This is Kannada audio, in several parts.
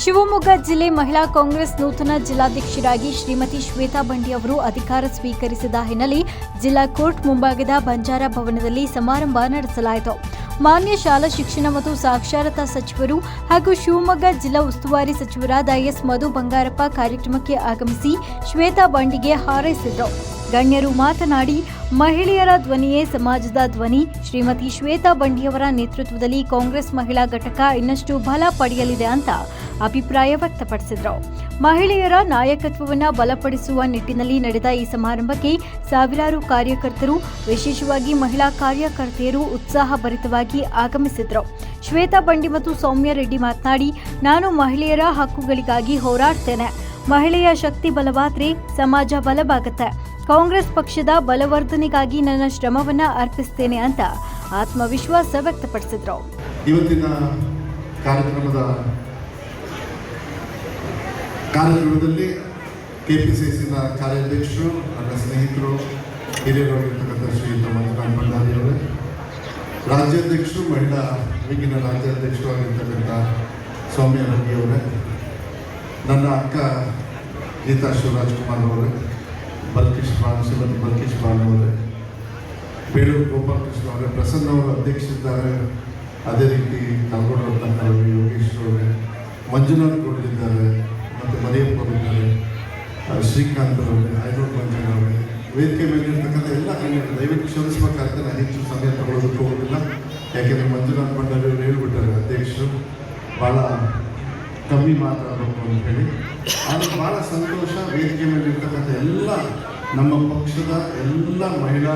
ಶಿವಮೊಗ್ಗ ಜಿಲ್ಲೆ ಮಹಿಳಾ ಕಾಂಗ್ರೆಸ್ ನೂತನ ಜಿಲ್ಲಾಧ್ಯಕ್ಷರಾಗಿ ಶ್ರೀಮತಿ ಶ್ವೇತಾ ಬಂಡಿ ಅವರು ಅಧಿಕಾರ ಸ್ವೀಕರಿಸಿದ ಹಿನ್ನೆಲೆ ಜಿಲ್ಲಾ ಕೋರ್ಟ್ ಮುಂಭಾಗದ ಬಂಜಾರ ಭವನದಲ್ಲಿ ಸಮಾರಂಭ ನಡೆಸಲಾಯಿತು. ಮಾನ್ಯ ಶಾಲಾ ಶಿಕ್ಷಣ ಮತ್ತು ಸಾಕ್ಷರತಾ ಸಚಿವರು ಹಾಗೂ ಶಿವಮೊಗ್ಗ ಜಿಲ್ಲಾ ಉಸ್ತುವಾರಿ ಸಚಿವರಾದ ಎಸ್ ಮಧು ಬಂಗಾರಪ್ಪ ಕಾರ್ಯಕ್ರಮಕ್ಕೆ ಆಗಮಿಸಿ ಶ್ವೇತಾ ಬಂಡಿಗೆ ಹಾರೈಸಿದರು. ಗಣ್ಯರು ಮಾತನಾಡಿ, ಮಹಿಳೆಯರ ಧ್ವನಿಯೇ ಸಮಾಜದ ಧ್ವನಿ. ಶ್ರೀಮತಿ ಶ್ವೇತಾ ಬಂಡಿಯವರ ನೇತೃತ್ವದಲ್ಲಿ ಕಾಂಗ್ರೆಸ್ ಮಹಿಳಾ ಘಟಕ ಇನ್ನಷ್ಟು ಬಲ ಪಡೆಯಲಿದೆ ಅಂತ ಅಭಿಪ್ರಾಯ ವ್ಯಕ್ತಪಡಿಸಿದರು. ಮಹಿಳೆಯರ ನಾಯಕತ್ವವನ್ನು ಬಲಪಡಿಸುವ ನಿಟ್ಟಿನಲ್ಲಿ ನಡೆದ ಈ ಸಮಾರಂಭಕ್ಕೆ ಸಾವಿರಾರು ಕಾರ್ಯಕರ್ತರು, ವಿಶೇಷವಾಗಿ ಮಹಿಳಾ ಕಾರ್ಯಕರ್ತೆಯರು ಉತ್ಸಾಹಭರಿತವಾಗಿ ಆಗಮಿಸಿದರು. ಶ್ವೇತಾ ಬಂಡಿ ಮತ್ತು ಸೌಮ್ಯ ರೆಡ್ಡಿ ಮಾತನಾಡಿ, ನಾನು ಮಹಿಳೆಯರ ಹಕ್ಕುಗಳಿಗಾಗಿ ಹೋರಾಡ್ತೇನೆ. ಮಹಿಳೆಯ ಶಕ್ತಿ ಬಲವಾದ್ರೆ ಸಮಾಜ ಬಲವಾಗುತ್ತೆ. ಕಾಂಗ್ರೆಸ್ ಪಕ್ಷದ ಬಲವರ್ಧನೆಗಾಗಿ ನನ್ನ ಶ್ರಮವನ್ನ ಅರ್ಪಿಸ್ತೇನೆ ಅಂತ ಆತ್ಮವಿಶ್ವಾಸ ವ್ಯಕ್ತಪಡಿಸಿದ್ರು. ಇವತ್ತಿನ ಕಾರ್ಯಕ್ರಮದ ಕಾರ್ಯಕ್ರಮದಲ್ಲಿ ಕೆಪಿಸಿಸಿನ ಕಾರ್ಯಾಧ್ಯಕ್ಷರು ನನ್ನ ಸ್ನೇಹಿತರು ಹಿರಿಯರಾಗಿರ್ತಕ್ಕಂಥ ಶ್ರೀಯುತ ಮಂಜುನಾಥ್ ಭಂಡಾರಿಯವರೇ ರಾಜ್ಯಾಧ್ಯಕ್ಷರು, ಮಹಿಳಾ ವಿಂಗಿನ ರಾಜ್ಯಾಧ್ಯಕ್ಷರು ಆಗಿರ್ತಕ್ಕಂಥ ಸೌಮ್ಯ ರೆಡ್ಡಿಯವರೇ ನನ್ನ ಅಕ್ಕ ಗೀತಾ ಶಿವರಾಜ್ ಕುಮಾರ್ ಅವರೇ ಬಲ್ಕೇಶ್ ಬಾಲ ಶ್ರೀಮತಿ ಬಲ್ಕೇಶ್ ಬಾನ್ ಅವರೇ ಬೇಲೂರು ಗೋಪಾಲಕೃಷ್ಣ ಅವರೇ, ಪ್ರಸನ್ನ ಅವರು ಅಧ್ಯಕ್ಷರಿದ್ದಾರೆ. ಅದೇ ರೀತಿ ಕಲ್ಗೊಂಡವರು ಯೋಗೇಶ್ ಅವರೇ, ಮಂಜುನಾಥ್ ಗೌಡರಿದ್ದಾರೆ ಮತ್ತು ಮರಿಯಪ್ಪ ಅವರಿದ್ದಾರೆ ಶ್ರೀಕಾಂತ್ ಅವರೇ ಐನೂರು ಮಂಜನ್ ಅವರೇ, ವೇದಿಕೆ ಮೇಲೆ ಇರ್ತಕ್ಕಂಥ ಎಲ್ಲ ಗಣ್ಯರು, ದಯವಿಟ್ಟು ಕ್ಷಮಿಸಬೇಕಾಗ್ತದೆ ಹೆಚ್ಚು ಸಮಯ ತಗೊಳ್ಳೋದಕ್ಕೆ ಹೋಗೋದಿಲ್ಲ. ಯಾಕೆಂದರೆ ಮಂಜುನಾಥ್ ಭಂಡಾರಿ ಅವರು ಹೇಳ್ಬಿಟ್ಟಾರೆ, ಅಧ್ಯಕ್ಷರು ಭಾಳ ಕಮ್ಮಿ ಮಾತಾಡಬೇಕು ಅಂತ ಹೇಳಿ. ಆದರೆ ಭಾಳ ಸಂತೋಷ, ವೇದಿಕೆ ಮೇಲೆ ಇರ್ತಕ್ಕಂಥ ಎಲ್ಲ ನಮ್ಮ ಪಕ್ಷದ ಎಲ್ಲ ಮಹಿಳಾ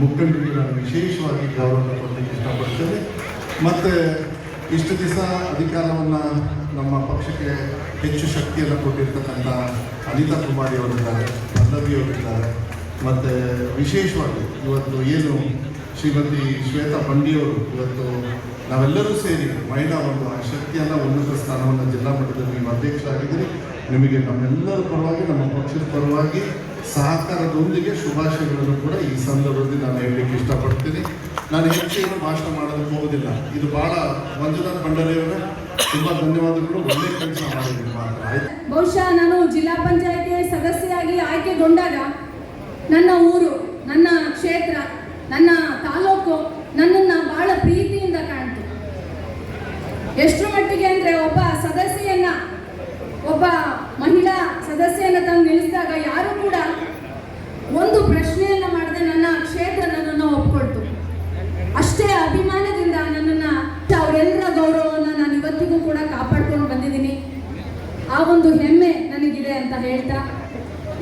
ಮುಖಂಡರಿಗೆ ವಿಶೇಷವಾಗಿ ಗೌರವ ಕೊಡಲಿಕ್ಕೆ ಇಷ್ಟಪಡ್ತೇನೆ. ಮತ್ತು ಇಷ್ಟು ದಿವಸ ಅಧಿಕಾರವನ್ನು ನಮ್ಮ ಪಕ್ಷಕ್ಕೆ ಹೆಚ್ಚು ಶಕ್ತಿಯನ್ನು ಕೊಟ್ಟಿರ್ತಕ್ಕಂಥ ಅನಿತಾ ಕುಮಾರಿ ಅವರಿದ್ದಾರೆ, ಪಲ್ಲವಿ ಅವರಿದ್ದಾರೆ. ಮತ್ತು ವಿಶೇಷವಾಗಿ ಇವತ್ತು ಏನು ಶ್ರೀಮತಿ ಶ್ವೇತಾ ಬಂಡಿಯವರು ಇವತ್ತು ನಾವೆಲ್ಲರೂ ಸೇರಿ ಮಹಿಳಾ ಒಂದು ಆ ಶಕ್ತಿಯನ್ನು, ಉನ್ನತ ಸ್ಥಾನವನ್ನು ಜಿಲ್ಲಾ ಮಟ್ಟದಲ್ಲಿ ನೀವು ಅಧ್ಯಕ್ಷರಾಗಿದ್ದೀರಿ. ನಿಮಗೆ ನಮ್ಮೆಲ್ಲರ ಪರವಾಗಿ, ನಮ್ಮ ಪಕ್ಷದ ಪರವಾಗಿ ಸಹಕಾರದೊಂದಿಗೆ ಶುಭಾಶಯಗಳನ್ನು ಕೂಡ ಈ ಸಂದರ್ಭದಲ್ಲಿ ನಾನು ಹೇಳಲಿಕ್ಕೆ ಇಷ್ಟಪಡ್ತೀನಿ. ನಾನು ಹೆಚ್ಚೇನು ಭಾಷಣ ಮಾಡೋದಕ್ಕೆ ಹೋಗೋದಿಲ್ಲ ಇದು ಭಾಳ ಮಂಜುನಾಥ್ ಭಂಡಾರಿಯವರೇ ತುಂಬ ಧನ್ಯವಾದಗಳು. ಒಳ್ಳೆ ಕೆಲಸ ಮಾಡಿದ್ದೀನಿ ಬಹುಶಃ ನಾನು ಜಿಲ್ಲಾ ಪಂಚಾಯತಿ ಸದಸ್ಯರಾಗಿ ಆಯ್ಕೆಗೊಂಡಾಗ ನನ್ನ ಊರು, ನನ್ನ ಕ್ಷೇತ್ರ, ನನ್ನ ತಾಲೂಕು ನನ್ನನ್ನು ಬಹಳ ಪ್ರೀತಿಯಿಂದ ಕಾಣ್ತು ಎಷ್ಟರ ಮಟ್ಟಿಗೆ ಅಂದರೆ ಒಬ್ಬ ಸದಸ್ಯೆಯನ್ನ, ಒಬ್ಬ ಮಹಿಳಾ ಸದಸ್ಯನ ತಂದು ನಿಲ್ಲಿಸಿದಾಗ ಯಾರು ಕೂಡ ಒಂದು ಪ್ರಶ್ನೆಯನ್ನ ಮಾಡದೆ ನನ್ನ ಕ್ಷೇತ್ರ ನನ್ನನ್ನು ಒಪ್ಕೊಳ್ತು. ಅಷ್ಟೇ ಅಭಿಮಾನದಿಂದ ನನ್ನನ್ನು ಅವರೆಲ್ಲರ ಗೌರವವನ್ನು ನಾನು ಇವತ್ತಿಗೂ ಕೂಡ ಕಾಪಾಡ್ಕೊಂಡು ಬಂದಿದ್ದೀನಿ. ಆ ಒಂದು ಹೆಮ್ಮೆ ನನಗಿದೆ ಅಂತ ಹೇಳ್ತಾ,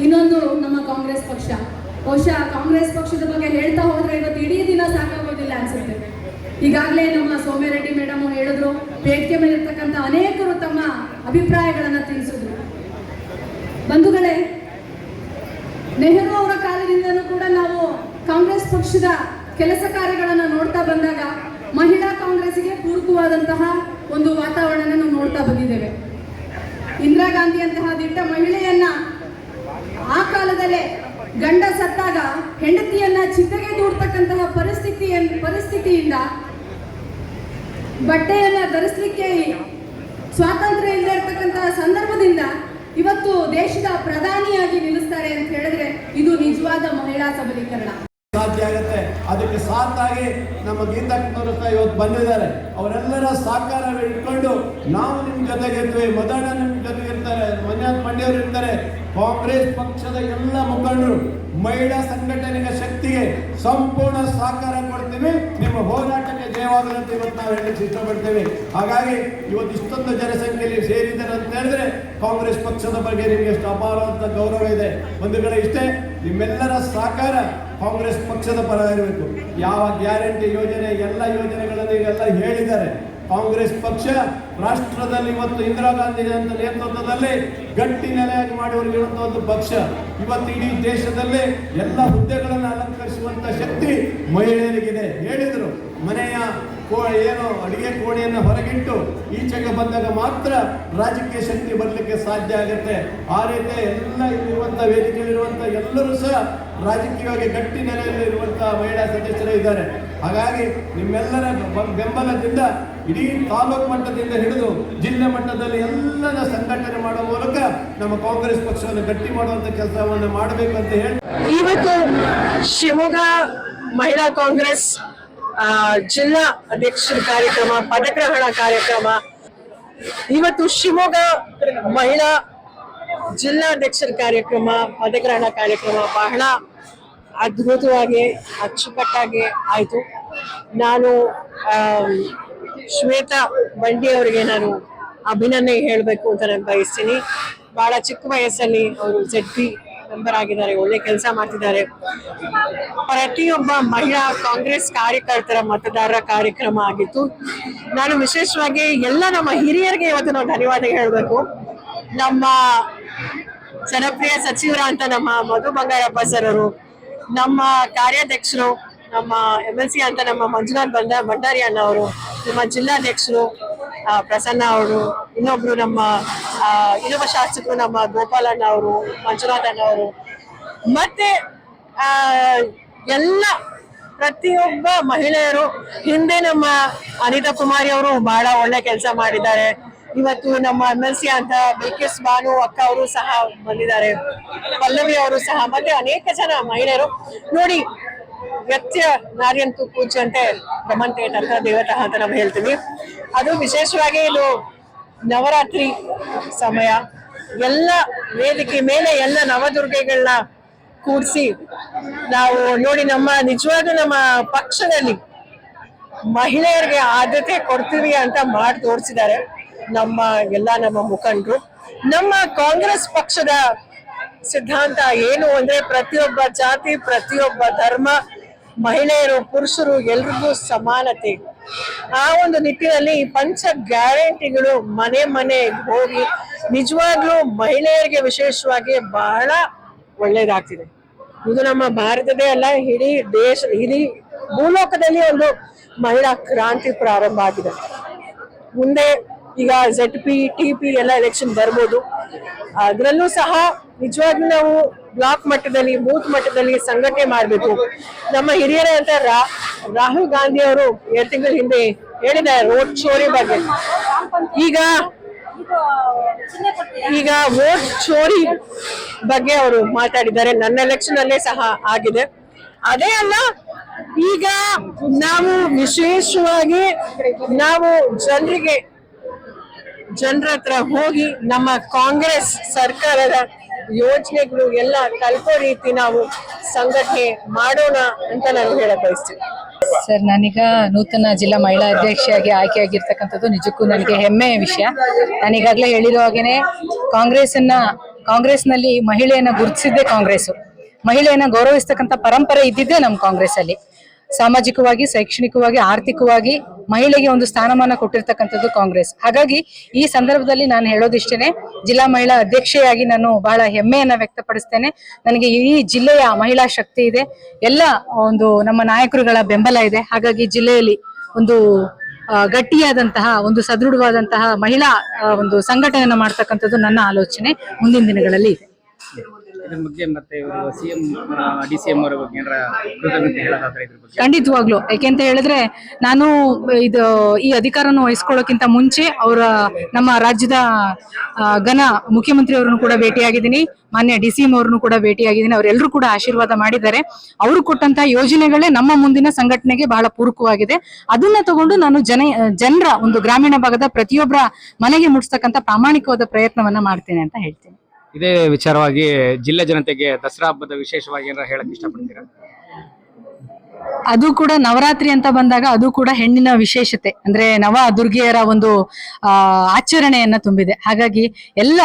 ಇನ್ನೊಂದು ನಮ್ಮ ಕಾಂಗ್ರೆಸ್ ಪಕ್ಷ. ಬಹುಶಃ ಕಾಂಗ್ರೆಸ್ ಪಕ್ಷದ ಬಗ್ಗೆ ಹೇಳ್ತಾ ಹೋದ್ರೆ ಇವತ್ತು ಇಡೀ ದಿನ ಸಾಕಾಗೋದಿಲ್ಲ ಅನ್ಸುತ್ತೆ. ಈಗಾಗಲೇ ನಮ್ಮ ಸೋಮ್ಯರೆಡ್ಡಿ ಮೇಡಮ್ ಹೇಳಿದ್ರು ವೇದಿಕೆ ಮೇಲೆ ಇರ್ತಕ್ಕಂಥ ಅನೇಕರು ತಮ್ಮ ಅಭಿಪ್ರಾಯಗಳನ್ನು ತಿಳಿಸಿದ್ರು. ಬಂಧುಗಳೇ, ನೆಹರು ಅವರ ಕಾಲದಿಂದಲೂ ಕೂಡ ನಾವು ಕಾಂಗ್ರೆಸ್ ಪಕ್ಷದ ಕೆಲಸ ಕಾರ್ಯಗಳನ್ನು ನೋಡ್ತಾ ಬಂದಾಗ ಮಹಿಳಾ ಕಾಂಗ್ರೆಸ್ಗೆ ಪೂರಕವಾದಂತಹ ಒಂದು ವಾತಾವರಣ ನಾವು ನೋಡ್ತಾ ಬಂದಿದ್ದೇವೆ. ಇಂದಿರಾ ಗಾಂಧಿ ಅಂತಹ ದಿಟ್ಟ ಮಹಿಳೆಯನ್ನ ಆ ಕಾಲದಲ್ಲೇ ಗಂಡ ಸತ್ತಾಗ ಹೆಂಡತಿಯನ್ನ ಚಿತೆಗೆ ದೂಡ್ತಕ್ಕಂತಹ ಪರಿಸ್ಥಿತಿ ಪರಿಸ್ಥಿತಿಯಿಂದ ಬಟ್ಟೆಯನ್ನ ಧರಿಸಲಿಕ್ಕೆ ಸ್ವಾತಂತ್ರ್ಯ ಇಲ್ಲದೆ ಇರತಕ್ಕಂತಹ ಸಂದರ್ಭದಿಂದ ಇವತ್ತು ದೇಶದ ಪ್ರಧಾನಿಯಾಗಿ ನಿಲ್ಲಿಸ್ತಾರೆ ಅಂತ ಹೇಳಿದ್ರೆ ಇದು ನಿಜವಾದ ಮಹಿಳಾ ಸಬಲೀಕರಣ. ಸಾಧ್ಯ ಆಗುತ್ತೆ. ಅದಕ್ಕೆ ಸಾಥಾಗಿ ನಮ್ಮ ಗೀತಾ ಕುಮಾರಸ್ಥ ಇವತ್ತು ಬಂದಿದ್ದಾರೆ. ಅವರೆಲ್ಲರ ಸಹಕಾರ ಇಟ್ಕೊಂಡು ನಾವು ನಿಮ್ಮ ಜೊತೆಗೆ ಇರ್ತೀವಿ ಮದಣ್ಣ ನಿಮ್ಮ ಜೊತೆಗೆ ಇರ್ತಾರೆ. ಮಂಜುನಾಥ್ ಮಂಡ್ಯವ್ರು ಇರ್ತಾರೆ. ಕಾಂಗ್ರೆಸ್ ಪಕ್ಷದ ಎಲ್ಲ ಮುಖಂಡರು, ಮಹಿಳಾ ಸಂಘಟನೆಯ ಶಕ್ತಿಗೆ ಸಂಪೂರ್ಣ ಸಹಕಾರ ಕೊಡ್ತೀವಿ. ನಿಮ್ಮ ಹೋರಾಟಕ್ಕೆ ಅಂತ ಇವತ್ತು ನಾವು ಹೇಳಕ್ಕೆ ಇಷ್ಟಪಡ್ತೇವೆ. ಹಾಗಾಗಿ ಇವತ್ತು ಇಷ್ಟೊಂದು ಜನಸಂಖ್ಯೆಯಲ್ಲಿ ಸೇರಿದ್ದಾರೆ ಅಂತ ಹೇಳಿದ್ರೆ ಕಾಂಗ್ರೆಸ್ ಪಕ್ಷದ ಬಗ್ಗೆ ನಿಮಗೆ ಎಷ್ಟು ಅಂತ ಗೌರವ ಇದೆ. ಒಂದು ಕಡೆ ಇಷ್ಟೇ, ನಿಮ್ಮೆಲ್ಲರ ಸಹಕಾರ ಕಾಂಗ್ರೆಸ್ ಪಕ್ಷದ ಪರ ಇರಬೇಕು. ಯಾವ ಗ್ಯಾರಂಟಿ ಯೋಜನೆ, ಎಲ್ಲ ಯೋಜನೆಗಳನ್ನು ಈಗೆಲ್ಲ ಹೇಳಿದ್ದಾರೆ. ಕಾಂಗ್ರೆಸ್ ಪಕ್ಷ ರಾಷ್ಟ್ರದಲ್ಲಿ ಇವತ್ತು ಇಂದಿರಾ ಗಾಂಧಿ ಅಂತ ನೇತೃತ್ವದಲ್ಲಿ ಗಟ್ಟಿ ನೆಲೆಯಾಗಿ ಮಾಡಿರುವಂತಹ ಒಂದು ಪಕ್ಷ. ಇವತ್ತು ಇಡೀ ದೇಶದಲ್ಲಿ ಎಲ್ಲ ಹುದ್ದೆಗಳನ್ನು ಅಲಂಕರಿಸುವಂತ ಶಕ್ತಿ ಮಹಿಳೆಯರಿಗಿದೆ, ಹೇಳಿದರು. ಮನೆಯ ಕೋ ಏನು ಅಡುಗೆ ಕೋಣೆಯನ್ನು ಹೊರಗಿಟ್ಟು ಈಚೆಗೆ ಬಂದಾಗ ಮಾತ್ರ ರಾಜಕೀಯ ಶಕ್ತಿ ಬರಲಿಕ್ಕೆ ಸಾಧ್ಯ ಆಗುತ್ತೆ. ಆ ರೀತಿ ಎಲ್ಲ ಇರುವಂಥ ವೇದಿಕೆಯಲ್ಲಿರುವಂಥ ಎಲ್ಲರೂ ಸಹ ರಾಜಕೀಯವಾಗಿ ಗಟ್ಟಿ ನೆಲೆಯಲ್ಲಿ ಇರುವಂತಹ ಮಹಿಳಾ ಸದಸ್ಯರು ಇದ್ದಾರೆ. ಹಾಗಾಗಿ ನಿಮ್ಮೆಲ್ಲರ ಬೆಂಬಲದಿಂದ ಇಡೀ ತಾಲೂಕು ಮಟ್ಟದಿಂದ ಹಿಡಿದು ಜಿಲ್ಲಾ ಮಟ್ಟದಲ್ಲಿ ಎಲ್ಲರ ಸಂಘಟನೆ ಮಾಡುವ ಮೂಲಕ ನಮ್ಮ ಕಾಂಗ್ರೆಸ್ ಪಕ್ಷವನ್ನು ಗಟ್ಟಿ ಮಾಡುವಂತ ಕೆಲಸವನ್ನು ಮಾಡಬೇಕು ಅಂತ ಹೇಳಿ. ಇವತ್ತು ಶಿವಮೊಗ್ಗ ಮಹಿಳಾ ಕಾಂಗ್ರೆಸ್ ಜಿಲ್ಲಾ ಅಧ್ಯಕ್ಷರ ಕಾರ್ಯಕ್ರಮ, ಪದಗ್ರಹಣ ಕಾರ್ಯಕ್ರಮ. ಇವತ್ತು ಶಿವಮೊಗ್ಗ ಮಹಿಳಾ ಜಿಲ್ಲಾಧ್ಯಕ್ಷರ ಕಾರ್ಯಕ್ರಮ, ಪದಗ್ರಹಣ ಕಾರ್ಯಕ್ರಮ ಬಹಳ ಅದ್ಭುತವಾಗಿ, ಅಚ್ಚುಕಟ್ಟಾಗಿ ಆಯಿತು. ನಾನು ಶ್ವೇತಾ ಬಂಡಿ ಅವರಿಗೆ ನಾನು ಅಭಿನಂದನೆ ಹೇಳಬೇಕು ಅಂತ ನಾನು ಬಯಸ್ತೀನಿ. ಬಹಳ ಚಿಕ್ಕ ವಯಸ್ಸಲ್ಲಿ ಅವರು ಜಡ್ ಮೆಂಬರ್ ಆಗಿದ್ದಾರೆ, ಒಳ್ಳೆ ಕೆಲಸ ಮಾಡ್ತಿದ್ದಾರೆ. ಪ್ರತಿಯೊಬ್ಬ ಮಹಿಳಾ ಕಾಂಗ್ರೆಸ್ ಕಾರ್ಯಕರ್ತರ ಮತದಾರರ ಕಾರ್ಯಕ್ರಮ ಆಗಿತ್ತು. ನಾನು ವಿಶೇಷವಾಗಿ ಎಲ್ಲ ನಮ್ಮ ಹಿರಿಯರಿಗೆ ಇವತ್ತು ನಾವು ಧನ್ಯವಾದ ಹೇಳಬೇಕು. ನಮ್ಮ ಜನಪ್ರಿಯ ಸಚಿವರ ಅಂತ ನಮ್ಮ ಮಧು ಬಂಗಾರಪ್ಪ ಸರ್ ಅವರು, ನಮ್ಮ ಕಾರ್ಯಾಧ್ಯಕ್ಷರು ನಮ್ಮ ಎಂ ಎಲ್ ಸಿ ಅಂತ ನಮ್ಮ ಮಂಜುನಾಥ್ ಬಂದ ಭಂಡಾರಿ ಅಣ್ಣ ಅವರು ನಮ್ಮ ಜಿಲ್ಲಾಧ್ಯಕ್ಷರು ಪ್ರಸನ್ನ ಅವರು, ಇನ್ನೊಬ್ರು ನಮ್ಮ ಇನ್ನೊಬ್ಬ ಶಾಸಕರು ನಮ್ಮ ಗೋಪಾಲಣ್ಣ ಅವರು, ಮಂಜುನಾಥ್ ಅಣ್ಣ ಅವರು. ಮತ್ತೆ ಎಲ್ಲ ಪ್ರತಿಯೊಬ್ಬ ಮಹಿಳೆಯರು, ಹಿಂದೆ ನಮ್ಮ ಅನಿತಾ ಕುಮಾರಿ ಅವರು ಬಹಳ ಒಳ್ಳೆ ಕೆಲಸ ಮಾಡಿದ್ದಾರೆ. ಇವತ್ತು ನಮ್ಮ ಎಂ ಎಲ್ ಸಿ ಅಂತ ಬಿಕೆಸ್ ಬಾನು ಅಕ್ಕ ಅವರು ಸಹ ಬಂದಿದ್ದಾರೆ. ಪಲ್ಲವಿ ಅವರು ಸಹ, ಮತ್ತೆ ಅನೇಕ ಜನ ಮಹಿಳೆಯರು. ನೋಡಿ ವ್ಯಕ್ತಿಯ ಪೂಜೆ ಅಂತ ರಮಂತೆ ಅಂತ ದೇವತಃ ಅಂತ ನಾವು ಹೇಳ್ತೀವಿ. ಅದು ವಿಶೇಷವಾಗಿ ಇದು ನವರಾತ್ರಿ ಸಮಯ. ಎಲ್ಲ ವೇದಿಕೆ ಮೇಲೆ ಎಲ್ಲ ನವದುರ್ಗೆಗಳನ್ನ ಕೂಡಿಸಿ ನಾವು ನೋಡಿ ನಮ್ಮ ನಿಜವಾಗ್ಲೂ ನಮ್ಮ ಪಕ್ಷದಲ್ಲಿ ಮಹಿಳೆಯರಿಗೆ ಆದ್ಯತೆ ಕೊಡ್ತೀವಿ ಅಂತ ಮಾಡಿ ತೋರಿಸಿದ್ದಾರೆ ನಮ್ಮ ಎಲ್ಲ ನಮ್ಮ ಮುಖಂಡರು. ನಮ್ಮ ಕಾಂಗ್ರೆಸ್ ಪಕ್ಷದ ಸಿದ್ಧಾಂತ ಏನು ಅಂದ್ರೆ ಪ್ರತಿಯೊಬ್ಬ ಜಾತಿ, ಪ್ರತಿಯೊಬ್ಬ ಧರ್ಮ, ಮಹಿಳೆಯರು, ಪುರುಷರು ಎಲ್ರಿಗೂ ಸಮಾನತೆ. ಆ ಒಂದು ನಿಟ್ಟಿನಲ್ಲಿ ಈ ಪಂಚ ಗ್ಯಾರಂಟಿಗಳು ಮನೆ ಮನೆ ಹೋಗಿ ನಿಜವಾಗ್ಲೂ ಮಹಿಳೆಯರಿಗೆ ವಿಶೇಷವಾಗಿ ಬಹಳ ಒಳ್ಳೇದಾಗ್ತಿದೆ. ಇದು ನಮ್ಮ ಭಾರತದೇ ಅಲ್ಲ, ಇಡೀ ದೇಶ, ಇಡೀ ಭೂಲೋಕದಲ್ಲಿ ಒಂದು ಮಹಿಳಾ ಕ್ರಾಂತಿ ಪ್ರಾರಂಭ ಆಗಿದೆ. ಮುಂದೆ ಈಗ ಜೆಡ್ ಪಿ ಟಿ ಪಿ ಎಲ್ಲ ಎಲೆಕ್ಷನ್ ಬರ್ಬೋದು. ಅದರಲ್ಲೂ ಸಹ ನಿಜವಾಗ್ಲೂ ನಾವು ಬ್ಲಾಕ್ ಮಟ್ಟದಲ್ಲಿ, ಬೂತ್ ಮಟ್ಟದಲ್ಲಿ ಸಂಘಟನೆ ಮಾಡಬೇಕು. ನಮ್ಮ ಹಿರಿಯರೇ ಅಂತ ರಾಹುಲ್ ಗಾಂಧಿ ಅವರು ಎರಡು ತಿಂಗಳ ಹಿಂದೆ ಹೇಳಿದ್ದಾರೆ ರೋಡ್ ಚೋರಿ ಬಗ್ಗೆ. ಈಗ ಈಗ ವೋಟ್ ಚೋರಿ ಬಗ್ಗೆ ಅವರು ಮಾತಾಡಿದ್ದಾರೆ. ನನ್ನ ಎಲೆಕ್ಷನ್ ಅಲ್ಲೇ ಸಹ ಆಗಿದೆ. ಅದೇ ಅಲ್ಲ, ಈಗ ನಾವು ವಿಶೇಷವಾಗಿ ನಾವು ಜನರಿಗೆ ಜನರ ಹತ್ರ ಹೋಗಿ ನಮ್ಮ ಕಾಂಗ್ರೆಸ್ ಸರ್ಕಾರದ ಯೋಜನೆಗಳು ಎಲ್ಲ ತಲುಪೋ ರೀತಿ ನಾವು ಸಂಘಟನೆ ಮಾಡೋಣ ಅಂತ ನಾನು ಹೇಳಕ್ ಬಯಸ್ತೀನಿ. ಸರ್, ನಾನೀಗ ನೂತನ ಜಿಲ್ಲಾ ಮಹಿಳಾ ಅಧ್ಯಕ್ಷೆಯಾಗಿ ಆಯ್ಕೆಯಾಗಿರ್ತಕ್ಕಂಥದ್ದು ನಿಜಕ್ಕೂ ನನಗೆ ಹೆಮ್ಮೆಯ ವಿಷಯ. ನಾನೀಗಾಗಲೇ ಹೇಳಿರೋ ಹಾಗೇನೆ, ಕಾಂಗ್ರೆಸ್ಸನ್ನ, ಕಾಂಗ್ರೆಸ್ನಲ್ಲಿ ಮಹಿಳೆಯನ್ನ ಗುರುತಿಸಿದ್ದೇ ಕಾಂಗ್ರೆಸ್ ಮಹಿಳೆಯನ್ನ ಗೌರವಿಸ್ತಕ್ಕಂಥ ಪರಂಪರೆ ಇದ್ದಿದ್ದೇ ನಮ್ಮ ಕಾಂಗ್ರೆಸ್ ಅಲ್ಲಿ ಸಾಮಾಜಿಕವಾಗಿ, ಶೈಕ್ಷಣಿಕವಾಗಿ, ಆರ್ಥಿಕವಾಗಿ ಮಹಿಳೆಗೆ ಒಂದು ಸ್ಥಾನಮಾನ ಕೊಟ್ಟಿರ್ತಕ್ಕಂಥದ್ದು ಕಾಂಗ್ರೆಸ್. ಹಾಗಾಗಿ ಈ ಸಂದರ್ಭದಲ್ಲಿ ನಾನು ಹೇಳೋದಿಷ್ಟೇನೆ, ಜಿಲ್ಲಾ ಮಹಿಳಾ ಅಧ್ಯಕ್ಷೆಯಾಗಿ ನಾನು ಬಹಳ ಹೆಮ್ಮೆಯನ್ನ ವ್ಯಕ್ತಪಡಿಸ್ತೇನೆ. ನನಗೆ ಈ ಜಿಲ್ಲೆಯ ಮಹಿಳಾ ಶಕ್ತಿ ಇದೆ. ಎಲ್ಲ ಒಂದು ನಮ್ಮ ನಾಯಕರುಗಳ ಬೆಂಬಲ ಇದೆ. ಹಾಗಾಗಿ ಜಿಲ್ಲೆಯಲ್ಲಿ ಒಂದು ಗಟ್ಟಿಯಾದಂತಹ, ಒಂದು ಸದೃಢವಾದಂತಹ ಮಹಿಳಾ ಒಂದು ಸಂಘಟನೆಯನ್ನು ಮಾಡ್ತಕ್ಕಂಥದ್ದು ನನ್ನ ಆಲೋಚನೆ ಮುಂದಿನ ದಿನಗಳಲ್ಲಿ ಇದೆ. ಇದ್ರ ಬಗ್ಗೆ ಮತ್ತೆ ಸಿಎಂ ಡಿ ಸಿ ಅವರ ಬಗ್ಗೆ ಕೃತಜ್ಞತೆ ಹೇಳೋದಾದ್ರೆ ಖಂಡಿತವಾಗ್ಲು. ಯಾಕೆಂತ ಹೇಳಿದ್ರೆ ನಾನು ಇದು, ಈ ಅಧಿಕಾರವನ್ನು ವಹಿಸ್ಕೊಳ್ಳೋಕ್ಕಿಂತ ಮುಂಚೆ ಅವರ, ನಮ್ಮ ರಾಜ್ಯದ ಘನ ಮುಖ್ಯಮಂತ್ರಿ ಅವರನ್ನು ಕೂಡ ಭೇಟಿಯಾಗಿದ್ದೀನಿ. ಮಾನ್ಯ ಡಿ ಸಿ ಎಂ ಅವ್ರನ್ನು ಕೂಡ ಭೇಟಿಯಾಗಿದ್ದೀನಿ. ಅವರೆಲ್ಲರೂ ಕೂಡ ಆಶೀರ್ವಾದ ಮಾಡಿದ್ದಾರೆ. ಅವರು ಕೊಟ್ಟಂತಹ ಯೋಜನೆಗಳೇ ನಮ್ಮ ಮುಂದಿನ ಸಂಘಟನೆಗೆ ಬಹಳ ಪೂರಕವಾಗಿದೆ. ಅದನ್ನ ತಗೊಂಡು ನಾನು ಜನ, ಜನರ ಒಂದು ಗ್ರಾಮೀಣ ಭಾಗದ ಪ್ರತಿಯೊಬ್ಬರ ಮನೆಗೆ ಮುಟ್ಸ್ತಕ್ಕಂಥ ಪ್ರಾಮಾಣಿಕವಾದ ಪ್ರಯತ್ನವನ್ನ ಮಾಡ್ತೇನೆ ಅಂತ ಹೇಳ್ತೀನಿ. ಇದೇ ವಿಚಾರವಾಗಿ ಜಿಲ್ಲೆ ಜನತೆಗೆ ದಸರಾ ಹಬ್ಬದ ವಿಶೇಷವಾಗಿ ಏನಾರ ಹೇಳಕ್ ಇಷ್ಟಪಡ್ತೀರಾ? ಅದು ಕೂಡ ನವರಾತ್ರಿ ಅಂತ ಬಂದಾಗ ಅದು ಕೂಡ ಹೆಣ್ಣಿನ ವಿಶೇಷತೆ. ಅಂದ್ರೆ ನವ ದುರ್ಗೆಯರ ಒಂದು ಆಚರಣೆಯನ್ನ ತುಂಬಿದೆ. ಹಾಗಾಗಿ ಎಲ್ಲ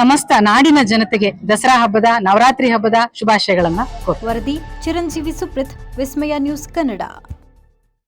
ಸಮಸ್ತ ನಾಡಿನ ಜನತೆಗೆ ದಸರಾ ಹಬ್ಬದ ನವರಾತ್ರಿ ಹಬ್ಬದ ಶುಭಾಶಯಗಳನ್ನ. ವರದಿ ಚಿರಂಜೀವಿ ಸುಪ್ರೀತ್ ವಿಸ್ಮಯ ನ್ಯೂಸ್ ಕನ್ನಡ.